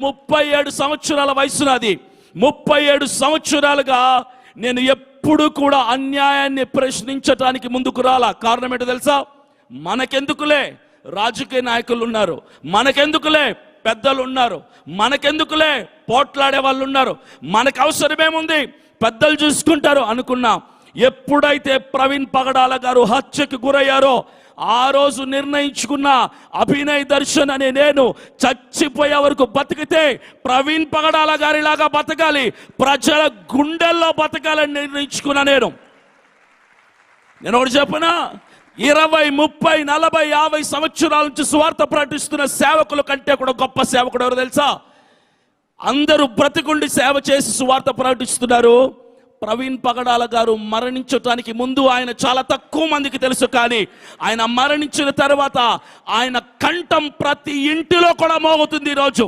ముప్పై ఏడు సంవత్సరాల వయసు నాది ముప్పై ఏడు సంవత్సరాలుగా నేను ఎప్పుడు కూడా అన్యాయాన్ని ప్రశ్నించటానికి ముందుకు రాలా. కారణం ఏంటో తెలుసా? మనకెందుకులే? రాజకీయ నాయకులు ఉన్నారు. మనకెందుకులే? పెద్దలు ఉన్నారు. మనకెందుకులే? పోట్లాడే వాళ్ళు ఉన్నారు. మనకు అవసరమేముంది? పెద్దలు చూసుకుంటారు అనుకున్నాం. ఎప్పుడైతే ప్రవీణ్ పగడాల గారు హత్యకు గురయ్యారో ఆ రోజు నిర్ణయించుకున్న అభినయ్ దర్శన్ అనే నేను చచ్చిపోయే వరకు బతికితే ప్రవీణ్ పగడాల గారిలాగా బతకాలి ప్రజల గుండెల్లో బతకాలని నిర్ణయించుకున్నా నేను. నేను ఒకటి చెప్పనా? ఇరవై ముప్పై నలభై యాభై సంవత్సరాల నుంచి స్వార్థ ప్రకటిస్తున్న సేవకుల కంటే కూడా గొప్ప సేవకుడు ఎవరు తెలుసా? అందరూ బ్రతికుండి సేవ చేసి సువార్త ప్రకటిస్తున్నారు. ప్రవీణ్ పగడాల గారు మరణించటానికి ముందు ఆయన చాలా తక్కువ మందికి తెలుసు కానీ ఆయన మరణించిన తర్వాత ఆయన కంఠం ప్రతి ఇంటిలో కూడా మోగుతుంది ఈరోజు.